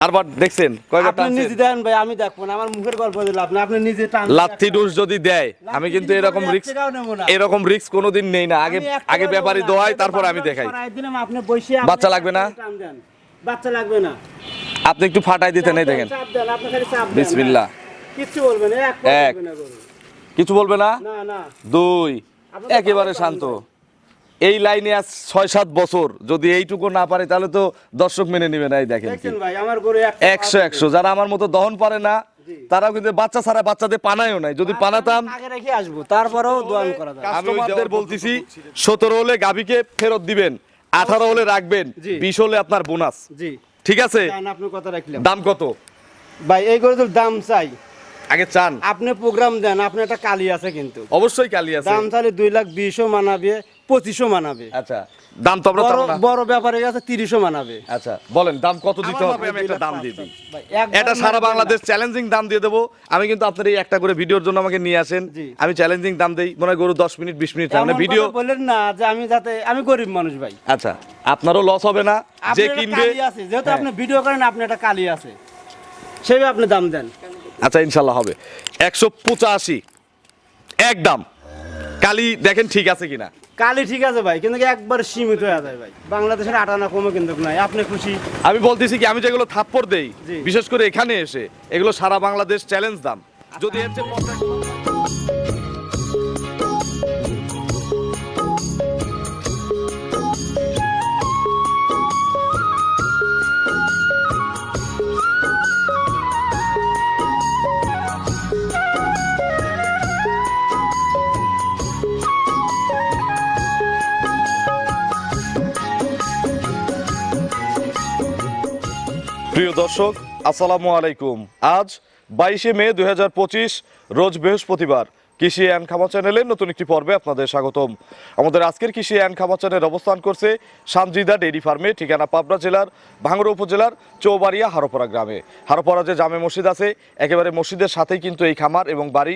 আরবার দেখছেন কয়বার আপনি নিজে দেন ভাই আমি দেখব না আমার মুখের গল্প দিল আপনি আপনি নিজে টান লাথি ডোজ যদি দেয় আমি কিন্তু এরকম রিক্স এরকম রিক্স কোনোদিন নেই না। আগে আগে ব্যাপারী দোয়াই তারপর আমি দেখাই। দিলাম আপনি বসে বাচ্চা লাগবে না? বাচ্চা লাগবে না। আপনি একটু ফাটাই দিতেন এই দেখেন। বিসমিল্লাহ। কিচ্ছু বলবেন এক। কিছু বলবে না? না না। দুই। একেবারে শান্ত। এই লাইনে আজ ছয় সাত বছর। যদি এইটুকু না পারে তাহলে তো দর্শক মেনে নেবে না এই দেখেন একশো একশো যারা আমার মতো দহন পারে না। তারাও কিন্তু বাচ্চা ছাড়া বাচ্চাদের পানায়ও নাই। যদি পানাতাম আগে রেখে আসব তারপরেও কাস্টমারদের বলতেছি সতেরো হলে গাবিকে ফেরত দিবেন আঠারো হলে রাখবেন বিশ হলে আপনার বোনাস। ঠিক আছে? দাম কত? ভাই এই গরুর দাম চাই। আগে চান। আপনি প্রোগ্রাম দেন আপনি একটা কালি আছে কিন্তু। অবশ্যই কালি আছে। দাম চাইলে দুই লাখ বিশও মানাবে পঁচিশও মানাবে। আচ্ছা দাম তো আমরা বড় বড় ব্যাপারে গেছে তিরিশও মানাবে। আচ্ছা বলেন দাম কত দিতে হবে? আমি একটা দাম দিয়ে দিই। এটা সারা বাংলাদেশ চ্যালেঞ্জিং দাম দিয়ে দেবো। আমি কিন্তু আপনার এই একটা করে ভিডিওর জন্য আমাকে নিয়ে আসেন। আমি চ্যালেঞ্জিং দাম দেই মনে হয় গরু দশ মিনিট বিশ মিনিট মানে ভিডিও কথা বললেন না যে আমি যাতে আমি গরিব মানুষ ভাই। আচ্ছা আপনারও লস হবে না যে কিনবে যেহেতু হ্যাঁ। আপনি ভিডিও করেন আপনি একটা কালি আছে। সেভাবে আপনি দাম দেন। আচ্ছা ইনশাল্লাহ হবে। একশো পঁচাশি। একদম। কালি দেখেন ঠিক আছে কিনা। কালি ঠিক আছে ভাই কিন্তু একবার সীমিত হয়ে যায় ভাই। বাংলাদেশের আটানা কমে কিন্তু নাই। আপনি খুশি? আমি বলতেছি কি আমি যেগুলো থাপ্পড় দেই। বিশেষ করে এখানে এসে এগুলো সারা বাংলাদেশ চ্যালেঞ্জ দাম। যদি এর চেয়ে প্রিয় দর্শক আসসালামু আলাইকুম। আজ বাইশে মে দু হাজার পঁচিশ রোজ বৃহস্পতিবার। কৃষি অ্যান্ড খামার চ্যানেলের নতুন একটি পর্বে আপনাদের স্বাগতম। আমাদের আজকের কৃষি অ্যান্ড খামার চ্যানেল অবস্থান করছে সানজিদা ডেইরি ফার্মে, ঠিকানা পাবনা জেলার ভাঙড়া উপজেলার চৌবাড়িয়া হারোপাড়া গ্রামে। হারোপাড়া যে জামে মসজিদ আছে, একেবারে মসজিদের সাথেই কিন্তু এই খামার এবং বাড়ি।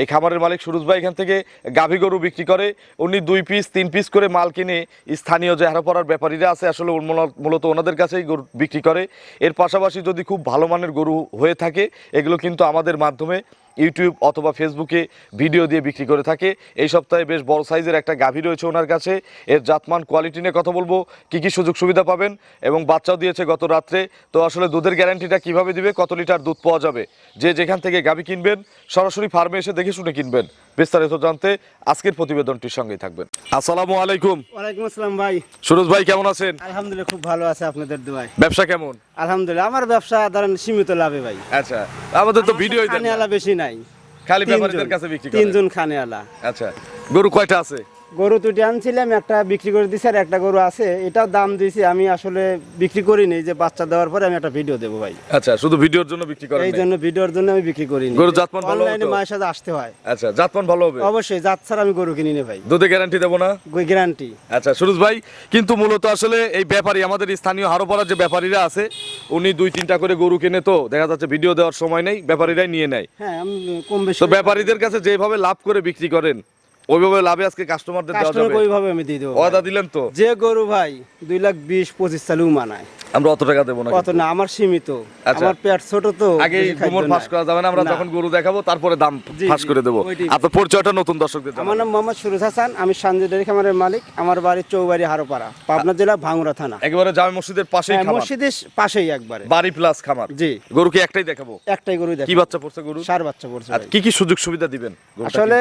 এই খামারের মালিক সুরুজ ভাই এখান থেকে গাভী গরু বিক্রি করে, উনি দুই পিস তিন পিস করে মাল কিনে স্থানীয় যে হারোপাড়ার ব্যাপারীরা আছে, আসলে মূলত ওনাদের কাছেই গরু বিক্রি করে। এর পাশাপাশি যদি খুব ভালো মানের গরু হয়ে থাকে, এগুলো কিন্তু আমাদের মাধ্যমে ইউটিউব অথবা ফেসবুকে ভিডিও দিয়ে বিক্রি করে থাকে। এই সপ্তাহে বেশ বড় সাইজের একটা গাভী রয়েছে ওনার কাছে। এর জাতমান কোয়ালিটি নিয়ে কথা বলব কি কি সুযোগ সুবিধা পাবেন এবং বাচ্চাও দিয়েছে গত রাত্রে। তো আসলে দুধের গ্যারান্টিটা কীভাবে দিবে কত লিটার দুধ পাওয়া যাবে? যে যেখান থেকে গাভী কিনবেন সরাসরি ফার্মে এসে দেখে শুনে কিনবেন। বিস্তারিত জানতে আজকের প্রতিবেদনটির সঙ্গেই থাকবেন। আসসালামু আলাইকুম। ওয়ালাইকুম আসসালাম ভাই। সুরজ ভাই কেমন আছেন? আলহামদুলিল্লাহ খুব ভালো আছে আপনাদের দোয়ায়। ব্যবসা কেমন? আলহামদুলিল্লাহ আমার ব্যবসা ধরেন সীমিত লাভে ভাই। আচ্ছা আমাদের তো ভিডিও বেশি নাই। খালি ব্যাপারীদের কাছে বিক্রি করে। তিনজন খানেওয়ালা। আচ্ছা গরু কয়টা আছে? গরু দুটি আনছিলাম একটা বিক্রি করে দিছি আর একটা গরু আছে। এটাও দাম দিয়েছি আমি আসলে বিক্রি করিনি। যে বাচ্চা দেওয়ার পরে আমি একটা ভিডিও দেবো ভাই। আচ্ছা শুধু ভিডিওর জন্য বিক্রি করেন এই জন্য ভিডিওর জন্য আমি বিক্রি করিনি। গরুর জাতমান ভালো অনলাইনে? মায়ের সাথে আসতে হয়। আচ্ছা জাতমান ভালো হবে? অবশ্যই জাত ছাড়া আমি গরু কিনি না ভাই। দুধে গ্যারান্টি দেবো না? গ্যারান্টি আচ্ছা সুরজ ভাই কিন্তু মূলত আসলে এই ব্যাপারী আমাদের স্থানীয় হারোপাড়ার যে ব্যাপারীরা আছে উনি দুই তিনটা করে গরু কিনে তো দেখা যাচ্ছে ভিডিও দেওয়ার সময় নেই ব্যাপারীরাই নিয়ে নেয়। হ্যাঁ আমি কম বেশি তো ব্যাপারীদের কাছে যেভাবে লাভ করে বিক্রি করেন ওইভাবে লাভে আজকে কাস্টমারদের দেওয়া যাবে? ওইভাবে আমি দিয়ে দেবো ওয়াদা দিলেন তো? যে গরু ভাই দুই লাখ বিশ পঁচিশ চালু মানায়। আমরা অত টাকা দেবো না কত না আমার সীমিত। আচ্ছা। আমার পেট ছোট তো আগে ফাঁস করা যাবে না আমরা যখন গরু দেখাবো তারপরে দাম ফাঁস করে দেবো। আপনার পরিচয়টা নতুন দর্শকদের আমার নাম মোহাম্মদ সুরজ হাসান আমি সঞ্জয় ডেরি খামারের মালিক আমার বাড়ি চৌবাড়ি হারোপাড়া পাবনা জেলা ভাঙ্গুরা থানা। একেবারে জামে মসজিদের পাশেই হ্যাঁ, খামার। মসজিদের পাশেই একবারে। বাড়ি প্লাস খামার। জি। গরু কি একটাই দেখাবো? একটাই গরু দেখ কি বাচ্চা পড়ছে গরু? সার বাচ্চা পড়ছে আর কি কি সুযোগ সুবিধা দিবেন আসলে?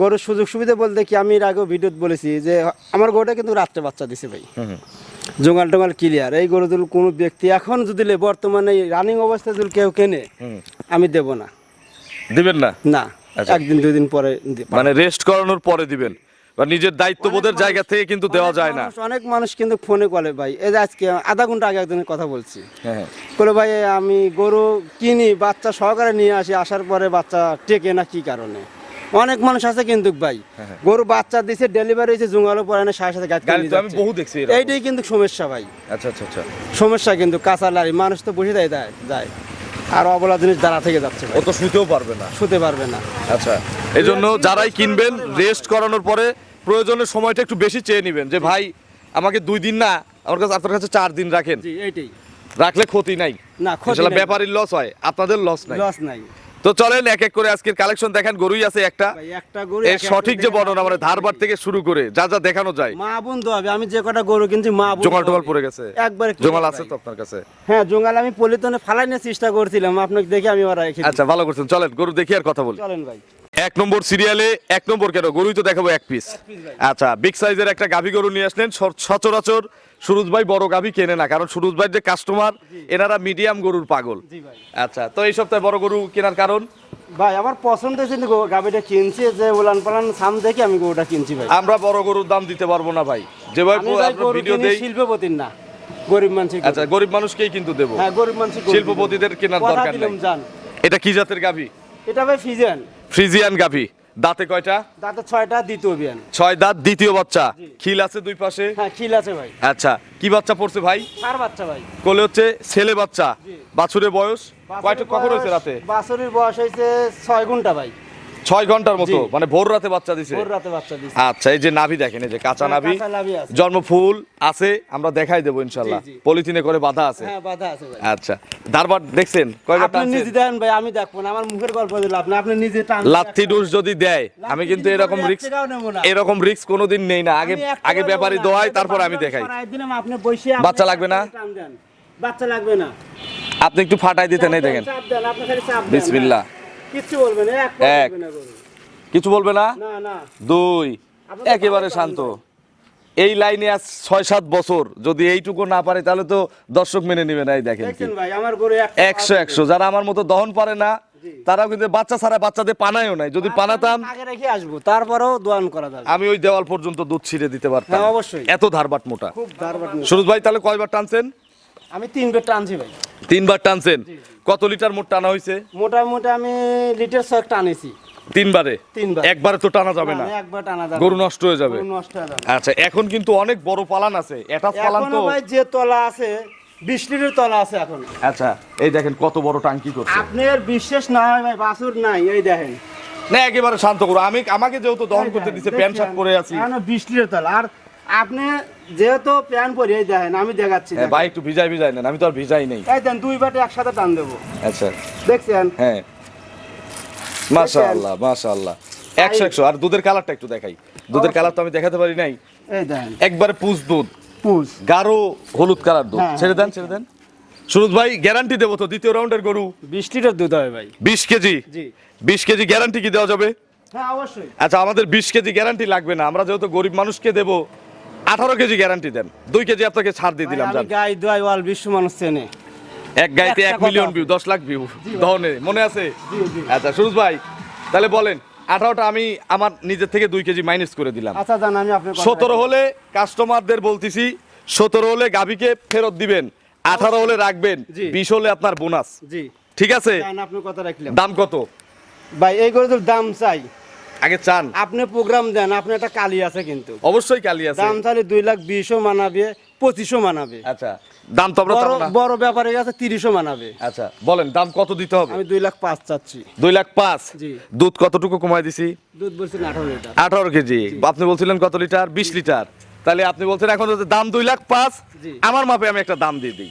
গরুর সুযোগ সুবিধা বলতে কি আমি এর আগেও ভিডিও বলেছি যে আমার গরুটা কিন্তু রাত্রে বাচ্চা দিছে ভাই। জোগাল টোগাল ক্লিয়ার এই গরু যদি কোনো ব্যক্তি এখন যদি বর্তমানে রানিং অবস্থায় যদি কেউ কেনে আমি দেব না। দিবেন না? না আচ্ছা। একদিন দুই দিন পরে মানে রেস্ট করানোর পরে দিবেন। বা নিজের দায়িত্ববোধের জায়গা থেকে কিন্তু দেওয়া যায় না। অনেক মানুষ কিন্তু ফোনে বলে ভাই। এই যে আজকে আধা ঘণ্টা আগে একজনের কথা বলছি। হ্যাঁ। বলে ভাই আমি গরু কিনি বাচ্চা সহকারে নিয়ে আসি আসার পরে বাচ্চা টেকে না কি কারণে? অনেক মানুষ আছে কিন্তু ভাই। গরু বাচ্চা দিছে ডেলিভারি হয়েছে জুঙ্গালো পরে না সাথে সাথে গাড়ি হ্যাঁ, আমি বহু দেখছি এইটাই কিন্তু সমস্যা ভাই। আচ্ছা আচ্ছা আচ্ছা। সমস্যা কিন্তু কাঁচা লারি মানুষ তো বসে দেয় যায়। আর অবলা জিনিস দাঁড়া থেকে যাচ্ছে ও তো শুতেও পারবে না। শুতে পারবে না। আচ্ছা এই জন্য যারাই কিনবেন রেস্ট করানোর পরে প্রয়োজনের সময়টা একটু বেশি চেয়ে নেবেন যে ভাই আমাকে দুই দিন না আমার কাছে আপনার কাছে চার দিন রাখেন। জি এইটাই। রাখলে ক্ষতি নাই। না। ব্যাপারীর লস হয় আপনাদের লস নাই। লস নাই। তো চলেন এক এক করে আজকের কালেকশন দেখেন গরুই আছে একটা। একটা গরু এর সঠিক যে বর্ণনা মানে ধারবার থেকে শুরু করে যা যা দেখানো যায়। মা বোন তো হবে আমি যে কটা গরু কিনছি মা বোন জোগাল টোগাল পড়ে গেছে। একবার জোগাল আছে তো আপনার কাছে? হ্যাঁ জঙ্গাল আমি পলিতনে ফালাই নিয়ে চেষ্টা করছিলাম আপনাকে দেখে আমি ওরা আচ্ছা ভালো করছেন চলেন গরু দেখি আর কথা বলি। চলেন ভাই। এক নম্বর সিরিয়ালে এক নম্বর কেন? গরুই তো দেখাবো এক পিস আচ্ছা বিগ সাইজের একটা গাভী গরু নিয়ে আসলেন সচরাচর সুরজ ভাই বড় গাভী কেনে না কারণ সুরজ ভাই যে কাস্টমার এনারা মিডিয়াম গরুর পাগল। আচ্ছা তো এই সপ্তাহে বড় গরু কেনার কারণ? ভাই আমার পছন্দ হয়েছে কিন্তু গাভীটা কিনছি যে উলান পালান সাম দেখে আমি গরুটা কিনছি ভাই। আমরা বড় গরুর দাম দিতে পারব না ভাই। যেভাবে ভাই ভিডিও দেই। শিল্পপতির না গরিব মানুষের গরু। আচ্ছা গরিব মানুষকেই কিন্তু দেবো। হ্যাঁ গরিব মানুষের গরু শিল্পপতিদের কেনার দরকার নাই। এটা কি জাতের গাভী? এটা ভাই ফ্রিজিয়ান ফ্রিজিয়ান গাভী। দাঁতে কয়টা? দাঁতে ছয়টা দ্বিতীয় অভিয়ান ছয় দাঁত দ্বিতীয় বাচ্চা। খিল আছে দুই পাশে? হ্যাঁ খিল আছে ভাই। আচ্ছা কি বাচ্চা পড়ছে ভাই? কার বাচ্চা ভাই। কোলে হচ্ছে ছেলে বাচ্চা। বাছুরের বয়স? কয়টা কখন হয়েছে রাতে? বাছুরের বয়স হয়েছে ছয় ঘণ্টা ভাই। ছয় ঘণ্টার মতো মানে ভোর রাতে বাচ্চা দিছে। ভোর রাতে বাচ্চা দিচ্ছে আচ্ছা এই যে নাভি দেখেন এই যে কাঁচা হ্যাঁ, নাভি। জন্ম ফুল আছে আমরা দেখাই দেবো ইনশাল্লাহ। পলিথিনে করে বাঁধা আছে। হ্যাঁ বাধা আছে আচ্ছা দারবার দেখছেন কয়বার আপনি নিজে দেন ভাই আমি দেখব না আমার মুখের গল্প আপনি আপনি নিজে টান। লাথি ডোজ যদি দেয় আমি কিন্তু এরকম রিক্স এরকম রিক্স কোনোদিন নেই না। আগে আগে ব্যাপারী দোয়াই তারপর আমি দেখাই। আপনি বসে বাচ্চা লাগবে না? বাচ্চা লাগবে না। আপনি একটু ফাটাই দিতেন এই দেখেন। বিসমিল্লাহ। না এক বলবে না গরু। কিছু বলবে না? না না। দুই। একেবারে শান্ত। এই লাইনে আজ ছয় সাত বছর যদি এইটুকু না পারে তাহলে তো দর্শক মেনে নেবে না এই দেখেন ভাই আমার গরু একশো একশো। যারা আমার মতো দহন পারে না। তারাও কিন্তু বাচ্চা ছাড়া বাচ্চাদের পানায়ও নাই। যদি পানাতাম আগে রেখে আসব তারপরেও দোয়ান করা যাবে। আমি ওই দেওয়াল পর্যন্ত দুধ ছিঁড়ে দিতে পারতাম। হ্যাঁ, অবশ্যই। এত ধারবাট মোটা। খুব দারবাট নিয়ে। সুরজ ভাই তাহলে কয়বার টানছেন? আমি তিনবার টানছি ভাই। তিনবার টানছেন? কত লিটার মোট টানা হয়েছে? মোটামুটি আমি লিটার ছয় টানেছি। তিনবারে? তিনবার। একবারে তো টানা যাবে না? একবার টানা যাবে। গরু নষ্ট হয়ে যাবে? গরু নষ্ট হয়ে যাবে। আচ্ছা এখন কিন্তু অনেক বড় পালান আছে। এটা পালান তো এখনও ভাই যে তলা আছে বিশ লিটার তলা আছে এখন। আচ্ছা এই দেখেন কত বড় টাঙ্কি করছে। আপনার বিশ্বাস না হয় ভাই বাসুর নাই এই দেখেন। না একেবারে শান্ত করো। আমি আমাকে যেহেতু দহন করতে দিছে প্যান্ট শার্ট পরে আছি। এখনও বিশ লিটার তলা। আর আপনি যেহেতু প্যান্ট পরে এই দেখেন আমি দেখাচ্ছি হ্যাঁ, ভাই একটু ভিজাই ভিজাই নেন আমি তো আর ভিজাই নেই। এই দেন দুই বাটে একসাথে টান দেবো। আচ্ছা। দেখছেন? হ্যাঁ। মাশাআল্লাহ মাশাআল্লাহ। একশো একশো। আর দুধের কালারটা একটু দেখাই। দুধের কালার তো আমি দেখাতে পারি নাই। এই দেখেন একবারে পুষ দুধ। পুষ। গাঢ় হলুদ কালার দুধ। হ্যাঁ, ছেড়ে দেন ছেড়ে দেন। সুরজ ভাই গ্যারান্টি দেবো তো দ্বিতীয় রাউন্ডের গরু। বিশ লিটার দুধ হবে ভাই। বিশ কেজি? জি। বিশ কেজি গ্যারান্টি কি দেওয়া যাবে? হ্যাঁ অবশ্যই। আচ্ছা আমাদের বিশ কেজি গ্যারান্টি লাগবে না। আমরা যেহেতু গরিব মানুষকে দেবো আঠারো কেজি গ্যারান্টি দেন। দুই কেজি আপনাকে ছাড় দিয়ে দিলাম গাই দোয়াই ওয়াল বিশ্ব মানুষ চেনে। এক গাইতে এক মিলিয়ন ভিউ দশ লাখ ভিউ দহনে মনে আছে। আচ্ছা সুরজ ভাই তাহলে বলেন আঠারোটা আমি আমার নিজের থেকে দুই কেজি মাইনাস করে দিলাম। আচ্ছা জান আমি আপনার সতেরো। হলে কাস্টমারদের বলতেছি সতেরো হলে গাবিকে ফেরত দিবেন আঠারো হলে রাখবেন। বিশ হলে আপনার বোনাস জি। ঠিক আছে? দাম কত? ভাই এই গরুর দাম চাই। আগে চান। আপনি প্রোগ্রাম দেন আপনি একটা কালি আছে কিন্তু। অবশ্যই কালি আছে। দাম তাহলে দুই লাখ বিশও মানাবে পঁচিশও মানাবে। আচ্ছা দাম তো আমরা বড় ব্যাপারে গেছে তিরিশও মানাবে। আচ্ছা বলেন দাম কত দিতে হবে? আমি দুই লাখ পাঁচ চাচ্ছি। দুই লাখ পাঁচ? জি। দুধ কতটুকু কমাই দিছি? দুধ বলছেন আঠারো লিটার। আঠারো কেজি। আপনি বলছিলেন কত লিটার? বিশ লিটার। তাহলে আপনি বলছেন এখন দাম দুই লাখ পাঁচ। আমার মাপে আমি একটা দাম দিয়ে দিই।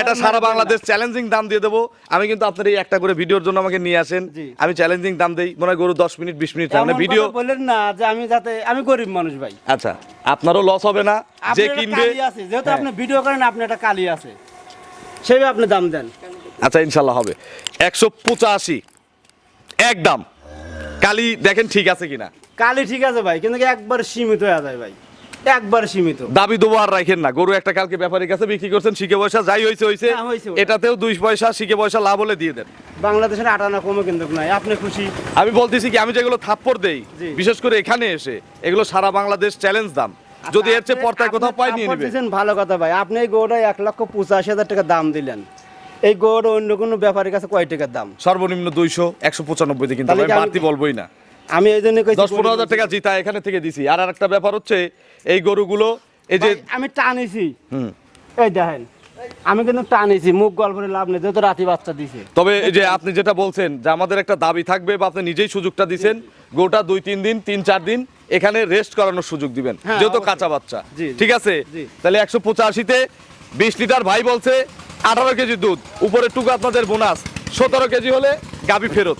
এটা সারা বাংলাদেশ চ্যালেঞ্জিং দাম দিয়ে দেবো। আমি কিন্তু আপনার এই একটা করে ভিডিওর জন্য আমাকে নিয়ে আসেন। আমি চ্যালেঞ্জিং দাম দিই। মনে হয় গরু দশ মিনিট বিশ মিনিট মানে ভিডিও বললেন না যে আমি যাতে আমি গরিব মানুষ ভাই। আচ্ছা আপনারও লস হবে না। যে কিনবে যেহেতু হ্যাঁ। আপনি ভিডিও করেন আপনি একটা কালি আছে। সেভাবে আপনি দাম দেন। আচ্ছা ইনশাল্লাহ হবে। একশো পঁচাশি। একদম। কালি দেখেন ঠিক আছে কিনা। কালি ঠিক আছে ভাই কিন্তু একবার সীমিত হয়ে যায় ভাই। একবার সীমিত। দাবি দেবো আর রাখেন না। গরু একটা কালকে ব্যাপারীর কাছে বিক্রি করছেন শিখে পয়সা যাই হয়েছে হয়েছে হ্যাঁ। এটাতেও দুই পয়সা শিখে পয়সা লাভ হলে দিয়ে দেন। বাংলাদেশের আটানা কমে কিন্তু নাই। আপনি খুশি? আমি বলতেছি কি আমি যেগুলো থাপ্পড় দেই বিশেষ করে এখানে এসে এগুলো সারা বাংলাদেশ চ্যালেঞ্জ দাম। যদি এর চেয়ে পর্তায় কোথাও পাই নিয়ে support নেবে। দিয়েছেন, ভালো কথা ভাই। আপনি এই গরুটা এক লক্ষ পঁচাশি হাজার টাকা দাম দিলেন। এই গরুটা অন্য কোনো ব্যাপারের কাছে কয় টাকার দাম? সর্বনিম্ন দুইশো একশো পঁচানব্বই কিন্তু আমি- বাড়তি বলবোই না। আমি এই জন্য দশ পনেরো হাজার টাকা জিতা এখানে থেকে দিছি। আর একটা ব্যাপার হচ্ছে এই গরুগুলো এই যে আমি টানেছি। হুম। এই দেখেন আমি কিন্তু টানেছি মুখ গল্পের লাভ নেই যেহেতু রাতি বাচ্চা দিছে। তবে এই যে আপনি যেটা বলছেন যে আমাদের একটা দাবি থাকবে বা আপনি নিজেই সুযোগটা দিছেন গোটা দুই তিন দিন তিন চার দিন এখানে রেস্ট করানোর সুযোগ দিবেন হ্যাঁ, যেহেতু কাঁচা বাচ্চা। ঠিক আছে? তাহলে একশো পঁচাশিতে বিশ লিটার ভাই বলছে আঠারো কেজি দুধ উপরে টুকু আপনাদের বোনাস সতেরো কেজি হলে গাবি ফেরত।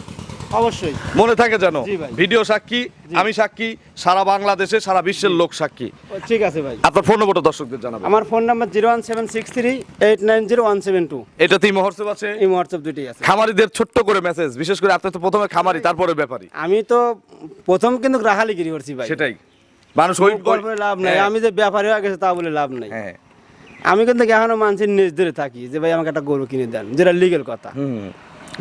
অবশ্যই। মনে থাকে যেন। ভিডিও সাক্ষী আমি সাক্ষী সারা বাংলাদেশে সারা বিশ্বের লোক সাক্ষী। ঠিক আছে ভাই। আপনার ফোন নম্বরটা দর্শকদের জানাবেন। আমার phone number zero one seven six three eight nine zero one seven two. এটাতেই মহর্ষব আছে। এই হোয়াটসঅ্যাপ দুটি আছে। খামারিদের ছোট্ট করে মেসেজ বিশেষ করে আপনি তো প্রথমে খামারি তারপরে ব্যাপারী। আমি তো প্রথম কিন্তু রাহালিগিরি করছি ভাই। সেটাই। মানুষ ওই গল্পে লাভ নাই। হ্যাঁ, আমি যে ব্যাপারী হয়ে গেছে তা বলে লাভ নাই। হ্যাঁ। আমি কিন্তু এখনও মানুষের নিজ ধরে থাকি যে ভাই আমাকে একটা গরু কিনে দেন যেটা লিগেল কথা।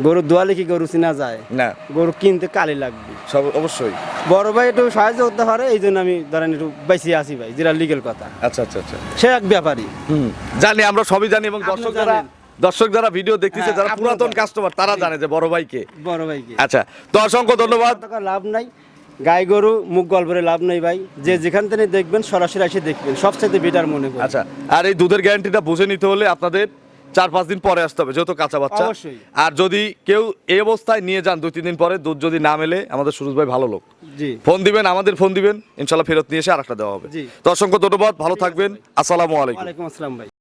গরু দোয়ালে কি গরু চিনা যায়? না। গরু কিনতে কালি লাগবে। সব অবশ্যই। বড় ভাই একটু সাহায্য করতে পারে এই জন্য আমি ধরেন একটু বেশি আসি ভাই যেটা লিগেল কথা। আচ্ছা আচ্ছা আচ্ছা। সে এক ব্যাপারী। হুম জানি আমরা সবই জানি এবং দর্শক যারা দর্শক যারা ভিডিও দেখতেছে হ্যাঁ, যারা পুরাতন কাস্টমার তারা জানে যে বড় ভাইকে। বড় ভাইকে। আচ্ছা তো অসংখ্য ধন্যবাদ। লাভ নাই। গাই গরু মুখ গল্পরে লাভ নাই ভাই। যে যেখান থেকে দেখবেন সরাসরি এসে দেখবেন। সবচেয়ে বেটার মনে করি। আচ্ছা আর এই দুধের গ্যারান্টিটা বুঝে নিতে হলে আপনাদের চার পাঁচ দিন পরে আসতে হবে যেহেতু কাঁচা বাচ্চা। আর যদি কেউ এই অবস্থায় নিয়ে যান দুই তিন দিন পরে দুধ যদি না মেলে আমাদের সুরজ ভাই ভালো লোক। ফোন দিবেন আমাদের ফোন দিবেন ইনশাল্লাহ ফেরত নিয়ে এসে আর একটা দেওয়া হবে। জি। তো অসংখ্য ধন্যবাদ ভালো থাকবেন। আসসালামু আলাইকুম। আসসালাম ভাই।